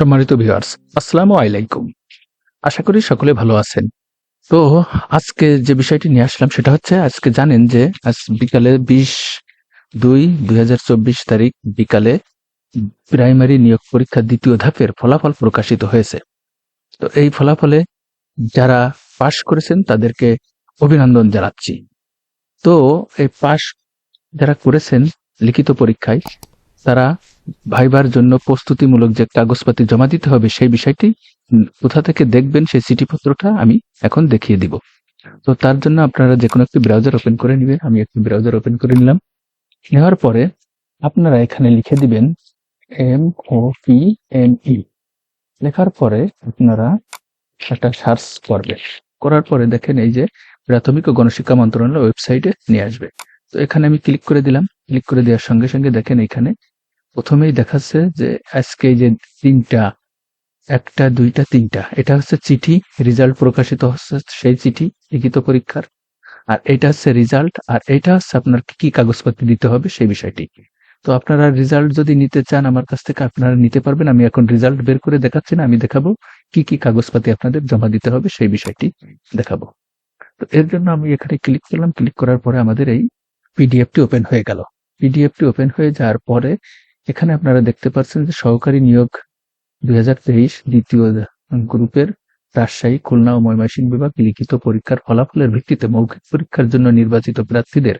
সম্মানিত ভিউয়ার্স আসসালামু আলাইকুম। আশা করি সকলে ভালো আছেন। তো আজকে যে বিষয়টি নিয়ে আসলাম সেটা হচ্ছে, আজকে জানেন যে আজ বিকালে বিশ দুই দুই তারিখ বিকালে প্রাইমারি নিয়োগ পরীক্ষার দ্বিতীয় ধাপের ফলাফল প্রকাশিত হয়েছে। তো এই ফলাফলে যারা পাশ করেছেন তাদেরকে অভিনন্দন জানাচ্ছি। তো এই পাশ যারা করেছেন লিখিত পরীক্ষায়, তারা ভাইবার জন্য প্রস্তুতিমূলক যে কাগজপাতি জমা দিতে হবে সেই বিষয়টি কোথা থেকে দেখবেন সেই চিঠিপত্রটা আমি এখন দেখিয়ে দিব। তো তার জন্য আপনারা যে কোনো একটি ব্রাউজার ওপেন করে নেবেন, আমি একটি ব্রাউজার ওপেন করে নিলাম। নেওয়ার পরে আপনারা এখানে লিখে দিবেন M O P M E লেখার পরে আপনারা একটা সার্চ করবেন। করার পরে দেখেন এই যে প্রাথমিক ও গণশিক্ষা মন্ত্রণালয় ওয়েবসাইটে নিয়ে আসবে। তো এখানে আমি ক্লিক করে দিলাম। ক্লিক করে দেওয়ার সঙ্গে সঙ্গে দেখেন এখানে প্রথমেই দেখাচ্ছে যে আজকে যে তিনটা, একটা, দুইটা, তিনটা, এটা হচ্ছে চিঠি রেজাল্ট প্রকাশিত হচ্ছে সেই চিঠি, লিখিত পরীক্ষার। আর এটা হচ্ছে রেজাল্ট আর এটা হচ্ছে আপনার কি কি কাগজপত্র দিতে হবে সেই বিষয়টি। তো আপনারা রেজাল্ট যদি নিতে চান আমার কাছ থেকে, আপনারা নিতে পারবেন। আমি এখন রেজাল্ট বের করে দেখাচ্ছি না, আমি দেখাবো কি কি কাগজপাতি আপনাদের জমা দিতে হবে সেই বিষয়টি দেখাবো। তো এর জন্য আমি এখানে ক্লিক করলাম। ক্লিক করার পরে আমাদের এই পিডিএফটি ওপেন হয়ে গেল। পিডিএফটি ওপেন হয়ে যাওয়ার পরে এখানে আপনারা দেখতে পাচ্ছেন যে সহকারী নিয়োগ দুই হাজার তেইশ দ্বিতীয় গ্রুপের রাজশাহী, খুলনা ও ময়মনসিংহ বিভাগ লিখিত পরীক্ষার ফলাফলের ভিত্তিতে মৌখিক পরীক্ষার জন্য নির্বাচিত প্রার্থীদের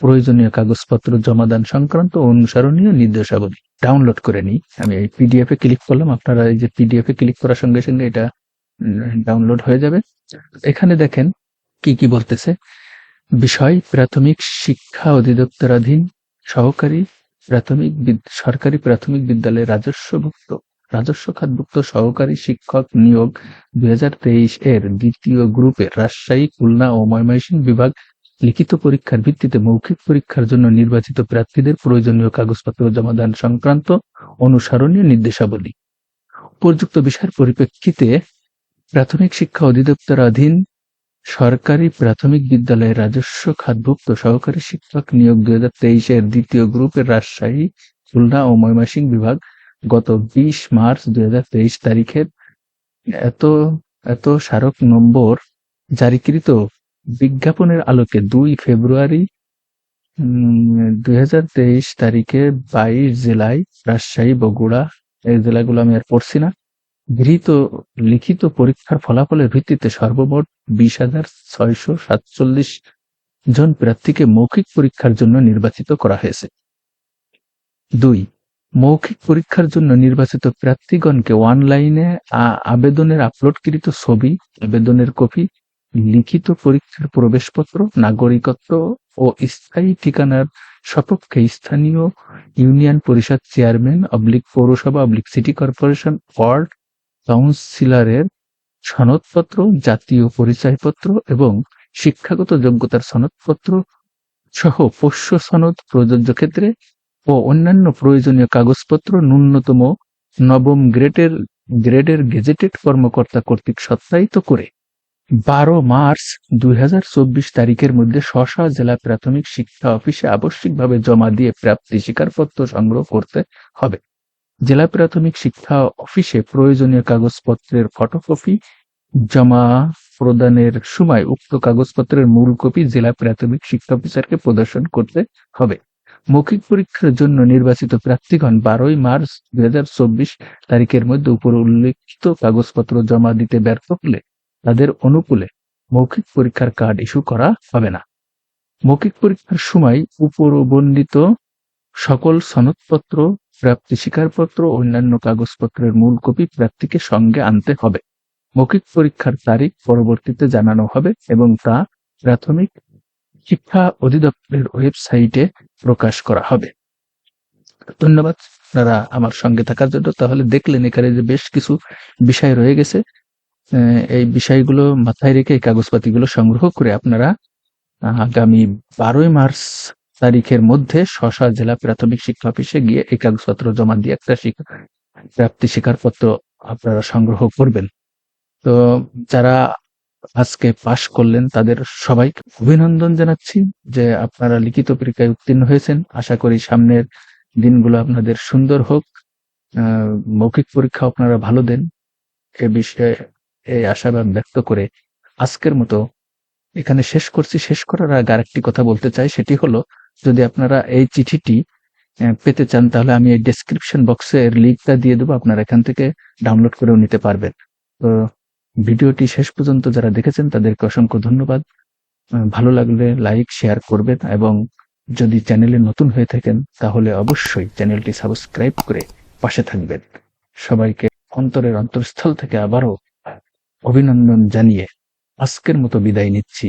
প্রয়োজনীয় কাগজপত্র জমাদান সংক্রান্ত অনুসরণীয় নির্দেশাবলী ডাউনলোড করে নিই আমি এই পিডিএফ এ ক্লিক করলাম, আপনারা এই যে পিডিএফ এ ক্লিক করার সঙ্গে সঙ্গে এটা ডাউনলোড হয়ে যাবে। এখানে দেখেন কি কি বলতেছে। বিষয়, প্রাথমিক শিক্ষা অধিদপ্তরাধীন সহকারী প্রাথমিক সরকারি প্রাথমিক বিদ্যালয়ে রাজস্বভুক্ত, রাজস্ব খাতভুক্ত সহকারী শিক্ষক নিয়োগ দুই হাজার তেইশ এর দ্বিতীয় গ্রুপে রাজশাহী, খুলনা ও ময়মনসিংহ বিভাগ লিখিত পরীক্ষার ভিত্তিতে মৌখিক পরীক্ষার জন্য নির্বাচিত প্রার্থীদের প্রয়োজনীয় কাগজপত্র জমা জমাদান সংক্রান্ত অনুসরণীয় নির্দেশাবলী। উপযুক্ত বিষয়ের পরিপ্রেক্ষিতে প্রাথমিক শিক্ষা অধিদপ্তরাধীন সরকারি প্রাথমিক বিদ্যালয়ে রাজস্ব খাতভুক্ত সহকারী শিক্ষক নিয়োগ দুই হাজার তেইশের দ্বিতীয় গ্রুপের রাজশাহী, খুলনা ও ময়মনসিংহ বিভাগ গত বিশ মার্চ দুই হাজার তেইশ তারিখের এত এত স্মারক নম্বর জারিকৃত বিজ্ঞাপনের আলোকে দুই ফেব্রুয়ারি দুই হাজার তেইশ তারিখে বাইশ জেলায় রাজশাহী, বগুড়া, এই জেলাগুলো আমি আর পড়ছি না। গৃহীত লিখিত পরীক্ষার ফলাফলের ভিত্তিতে সর্বমোট বিশ হাজার জন প্রার্থীকে মৌখিক পরীক্ষার জন্য নির্বাচিত করা হয়েছে। দুই, মৌখিক পরীক্ষার জন্য নির্বাচিত প্রার্থীগণকে অনলাইনে আবেদনের আপলোডকৃত ছবি, আবেদনের কপি, লিখিত পরীক্ষার প্রবেশপত্র, নাগরিকত্ব ও স্থায়ী ঠিকানার সপক্ষে স্থানীয় ইউনিয়ন পরিষদ চেয়ারম্যান, অবলিক পৌরসভা, অবলিক সিটি কর্পোরেশন, ওয়ার্ড কাউন্সিলরের সনদপত্র, জাতীয় পরিচয়পত্র এবং শিক্ষাগত যোগ্যতার সনদপত্র সহ পোষ্য সনদ প্রযোজ্য ক্ষেত্রে ও অন্যান্য প্রয়োজনীয় কাগজপত্র ন্যূনতম নবম গ্রেডের গ্রেডের গেজেটেড কর্মকর্তা কর্তৃক সত্যায়িত করে বারো মার্চ দুই হাজার চব্বিশ তারিখের মধ্যে স্ব জেলা প্রাথমিক শিক্ষা অফিসে আবশ্যিকভাবে জমা দিয়ে প্রাপ্তি স্বীকারপত্র সংগ্রহ করতে হবে। জেলা প্রাথমিক শিক্ষা অফিসে প্রয়োজনীয় কাগজপত্রের ফটোকপি জমা প্রদানের সময় উক্ত কাগজপত্রের মূল কপি জেলা প্রাথমিক শিক্ষা অফিসারকে প্রদর্শন করতে হবে। মৌখিক পরীক্ষার জন্য নির্বাচিত প্রার্থীগণ বারোই মার্চ দুই হাজার চব্বিশ তারিখের মধ্যে উপর উল্লেখিত কাগজপত্র জমা দিতে ব্যর্থ হলে তাদের অনুকূলে মৌখিক পরীক্ষার কার্ড ইস্যু করা হবে না। মৌখিক পরীক্ষার সময় উপরবর্ণিত সকল সনদপত্র প্রাপ্তি স্বীকারপত্র অন্যান্য কাগজপত্রের মূল কপি প্রার্থীকে সঙ্গে আনতে হবে। মৌখিক পরীক্ষার তারিখ পরবর্তীতে জানানো হবে এবং তা প্রাথমিক শিক্ষা অধিদপ্তরের ওয়েবসাইটে প্রকাশ করা হবে। ধন্যবাদ আপনারা আমার সঙ্গে থাকার জন্য। তাহলে দেখলেন এখানে যে বেশ কিছু বিষয় রয়ে গেছে। এই বিষয়গুলো মাথায় রেখে এই কাগজপাতিগুলো সংগ্রহ করে আপনারা আগামী বারোই মার্চ তারিখের মধ্যে শশা জেলা প্রাথমিক শিক্ষা অফিসে গিয়ে এই কাগজপত্র জমা দিয়ে একটা প্রাপ্তি স্বীকারপত্র আপনারা সংগ্রহ করবেন। তো যারা আজকে পাশ করলেন, তাদের সবাইকে অভিনন্দন জানাচ্ছি যে আপনারা লিখিত পরীক্ষায় উত্তীর্ণ হয়েছেন। আশা করি সামনের দিনগুলো আপনাদের সুন্দর হোক। মৌখিক পরীক্ষা আপনারা ভালো দেন। এ বিষয়ে এই আশাবাদ ব্যক্ত করে আজকের মতো এখানে শেষ করছি। শেষ করার আগে আরেকটি কথা বলতে চাই, সেটি হলো যদি আপনারা এই চিঠিটি পেতে চান, তাহলে আমি এই ডেসক্রিপশন বক্সে এর লিঙ্কটা দিয়ে দেবো, আপনারা এখান থেকে ডাউনলোড করেও নিতে পারবেন। তো ভিডিওটি শেষ পর্যন্ত যারা দেখেছেন, তাদেরকে অসংখ্য ধন্যবাদ। ভালো লাগলে লাইক শেয়ার করবেন এবং যদি চ্যানেলে নতুন হয়ে থাকেন, তাহলে অবশ্যই চ্যানেলটি সাবস্ক্রাইব করে পাশে থাকবেন। সবাইকে অন্তরের অন্তরস্থল থেকে আবারও অভিনন্দন জানিয়ে আজকের মতো বিদায় নিচ্ছি।